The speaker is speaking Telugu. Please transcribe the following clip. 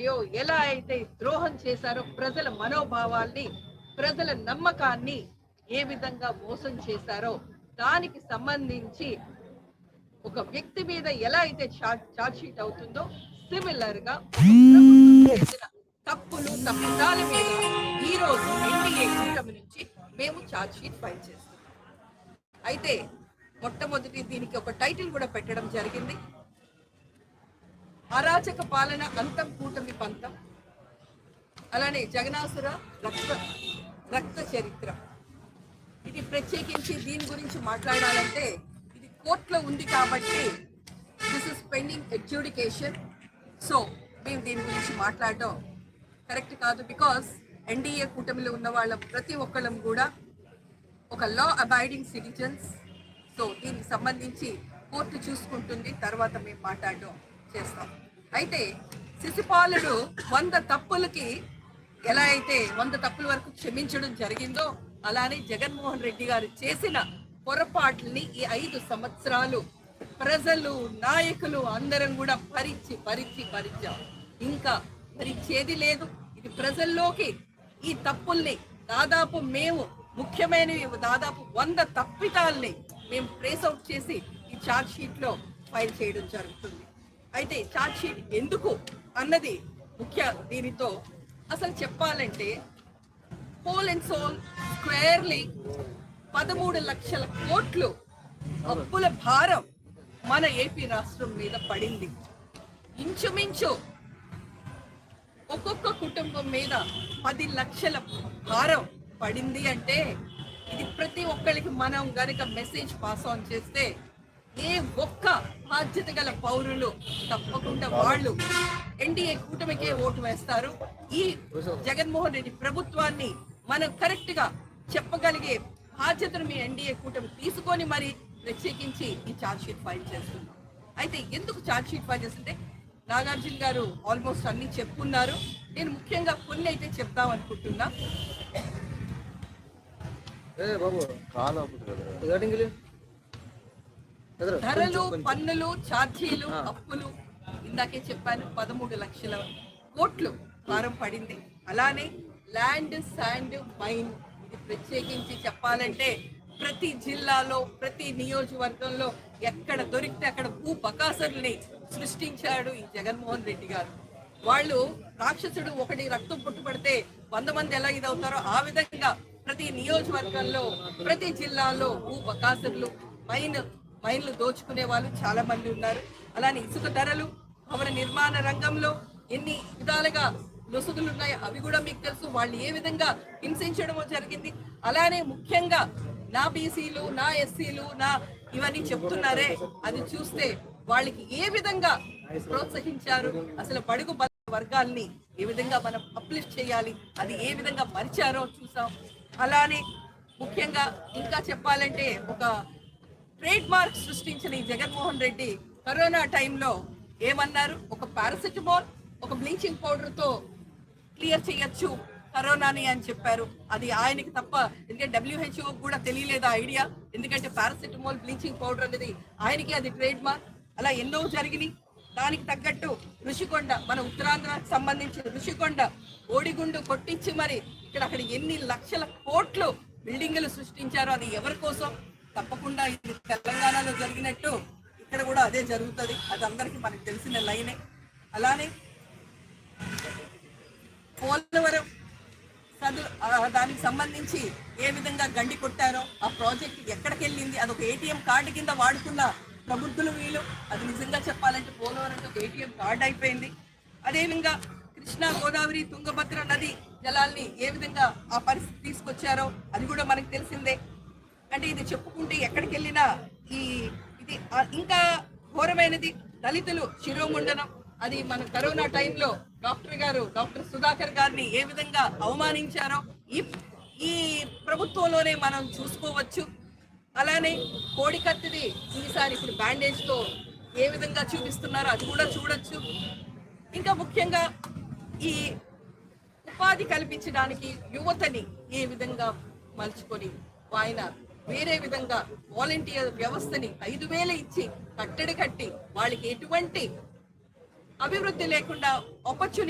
అయ్యో ఎలా అయితే ద్రోహం చేశారో ప్రజల మనోభావాల్ని ప్రజల నమ్మకాన్ని ఏ విధంగా మోసం చేశారో దానికి సంబంధించి ఒక వ్యక్తి మీద ఎలా అయితే చార్జ్ షీట్ అవుతుందో సిమిలర్గా తప్పులు తప్పిదాల మీద ఈ రోజు ఎన్డీఏ కూటమి నుంచి మేము చార్జ్ షీట్ ఫైల్ చేస్తాం అయితే మొట్టమొదటి దీనికి ఒక టైటిల్ కూడా పెట్టడం జరిగింది. అరాచక పాలన అంతం కూటమి పంతం. అలానే జగనాసుర రక్త రక్త చరిత్ర. ఇది ప్రత్యేకించి దీని గురించి మాట్లాడాలంటే ఇది కోర్టులో ఉంది కాబట్టి this is pending adjudication so మేము దీని గురించి మాట్లాడడం కరెక్ట్ కాదు బికాస్ ఎన్డీఏ కూటమిలో ఉన్న వాళ్ళ ప్రతి ఒక్కళ్ళం కూడా ఒక లా అబైడింగ్ సిటిజన్స్ సో దీనికి సంబంధించి కోర్టు చూసుకుంటుంది తర్వాత మేము మాట్లాడడం. చేస్తాం. అయితే శిశుపాలుడు వంద తప్పులకి ఎలా అయితే వంద తప్పుల వరకు క్షమించడం జరిగిందో అలానే జగన్మోహన్ రెడ్డి గారు చేసిన పొరపాట్లని ఈ ఐదు సంవత్సరాలు ప్రజలు నాయకులు అందరం కూడా భరించి భరించి భరించాం ఇంకా భరించేది లేదు. ఇది ప్రజల్లోకి ఈ తప్పుల్ని దాదాపు మేము ముఖ్యమైనవి దాదాపు వంద తప్పితాల్ని మేము ట్రేస్ అవుట్ చేసి ఈ చార్జ్ షీట్లో ఫైల్ చేయడం జరుగుతుంది. అయితే చార్జ్ షీట్ ఎందుకు అన్నది ముఖ్య దీనితో అసలు చెప్పాలంటే హోల్ అండ్ సోల్ స్క్వేర్లీ పదమూడు లక్షల కోట్లు అప్పుల భారం మన ఏపీ రాష్ట్రం మీద పడింది. ఇంచుమించు ఒక్కొక్క కుటుంబం మీద పది లక్షల భారం పడింది అంటే ఇది ప్రతి ఒక్కరికి మనం గనక మెసేజ్ పాస్ ఆన్ చేస్తే ఏ ఒక్క బాధ్యత గల పౌరులు తప్పకుండా వాళ్ళు ఎన్డీఏ కూటమికే ఓటు వేస్తారు. ఈ జగన్మోహన్ రెడ్డి ప్రభుత్వాన్ని మనం కరెక్ట్గా చెప్పగలిగే బాధ్యతను మీ ఎన్డీఏ కూటమి తీసుకొని మరి ప్రత్యేకించి ఈ ఛార్జ్ షీట్ ఫైల్ చేస్తున్నాం అయితే ఎందుకు ఛార్జ్ షీట్ ఫైల్ చేస్తుంటే నాగార్జున గారు ఆల్మోస్ట్ అన్ని చెప్పున్నారు. నేను ముఖ్యంగా కొన్ని అయితే చెప్దాం అనుకుంటున్నా ఏ బాబు కాలు అప్పుడు కదా ధరలు పన్నులు ఛార్జీలు అప్పులు. ఇందాకే చెప్పాను పదమూడు లక్షల కోట్లు భారం పడింది. అలానే ల్యాండ్ శాండ్ మైన్ ఇది ప్రత్యేకించి చెప్పాలంటే ప్రతి జిల్లాలో ప్రతి నియోజకవర్గంలో ఎక్కడ దొరికితే అక్కడ భూ బకాసుల్ని సృష్టించాడు ఈ జగన్మోహన్ రెడ్డి గారు. వాళ్ళు రాక్షసుడు ఒకటి రక్తం పుట్టుపడితే వంద మంది ఎలా ఇదవుతారో ఆ విధంగా ప్రతి నియోజకవర్గంలో ప్రతి జిల్లాలో భూ బకాసులు మైన్ మైన్లు దోచుకునే వాళ్ళు చాలా మంది ఉన్నారు. అలానే ఇసుక ధరలు భవన నిర్మాణ రంగంలో ఎన్ని విధాలుగా లొసుగులు ఉన్నాయో అవి కూడా మీకు తెలుసు. వాళ్ళు ఏ విధంగా హింసించడం జరిగింది. అలానే ముఖ్యంగా నా బీసీలు నా ఎస్సీలు నా ఇవన్నీ చెప్తున్నారే. అది చూస్తే వాళ్ళకి ఏ విధంగా ప్రోత్సహించారు? అసలు బడుగు వర్గాల్ని ఏ విధంగా మనం అప్లిఫ్ట్ చేయాలి? అది ఏ విధంగా మరిచారో చూసాం. అలానే ముఖ్యంగా ఇంకా చెప్పాలంటే ఒక ట్రేడ్ మార్క్ సృష్టించిన ఈ జగన్మోహన్ రెడ్డి కరోనా టైంలో ఏమన్నారు? ఒక పారాసిటమాల్ ఒక బ్లీచింగ్ పౌడర్తో క్లియర్ చేయొచ్చు కరోనాని అని చెప్పారు. అది ఆయనకి తప్ప ఎందుకంటే డబ్ల్యూహెచ్ఓ కూడా తెలియలేదు ఆ ఐడియా. ఎందుకంటే పారాసిటమాల్ బ్లీచింగ్ పౌడర్ అనేది ఆయనకి అది ట్రేడ్ మార్క్. అలా ఎన్నో జరిగినాయి. దానికి తగ్గట్టు ఋషికొండ మన ఉత్తరాంధ్రకు సంబంధించిన ఋషికొండ ఓడిగుండు కొట్టించి మరి ఇక్కడ అక్కడ ఎన్ని లక్షల కోట్లు బిల్డింగులు సృష్టించారో అది ఎవరి కోసం? తప్పకుండా ఇది తెలంగాణలో జరిగినట్టు ఇక్కడ కూడా అదే జరుగుతుంది. అది అందరికీ మనకు తెలిసిన లైనే. అలానే పోలవరం చదువు దానికి సంబంధించి ఏ విధంగా గండి కొట్టారో ఆ ప్రాజెక్ట్ ఎక్కడికి వెళ్ళింది అది ఒక ఏటీఎం కార్డు కింద వాడుకున్న ప్రబుద్ధులు వీళ్ళు. అది నిజంగా చెప్పాలంటే పోలవరం ఒక ఏటీఎం కార్డు అయిపోయింది. అదేవిధంగా కృష్ణా గోదావరి తుంగభద్ర నది జలాల్ని ఏ విధంగా ఆ పరిస్థితి తీసుకొచ్చారో అది కూడా మనకు తెలిసిందే. అంటే ఇది చెప్పుకుంటే ఎక్కడికి వెళ్ళినా ఈ ఇది ఇంకా ఘోరమైనది దళితులు శిరోముండనం. అది మన కరోనా టైంలో డాక్టర్ గారు డాక్టర్ సుధాకర్ గారిని ఏ విధంగా అవమానించారో ఈ ఈ ప్రభుత్వంలోనే మనం చూసుకోవచ్చు. అలానే కోడి కత్తిది ఈసారి ఇప్పుడు బ్యాండేజ్తో ఏ విధంగా చూపిస్తున్నారో అది కూడా చూడొచ్చు. ఇంకా ముఖ్యంగా ఈ ఉపాధి కల్పించడానికి యువతని ఏ విధంగా మలుచుకొని ఆయన వేరే విధంగా వాలంటీర్ వ్యవస్థని ఐదు వేలు ఇచ్చి కట్టడి కట్టి వాళ్ళకి ఎటువంటి అభివృద్ధి లేకుండా ఆపర్చునిటీ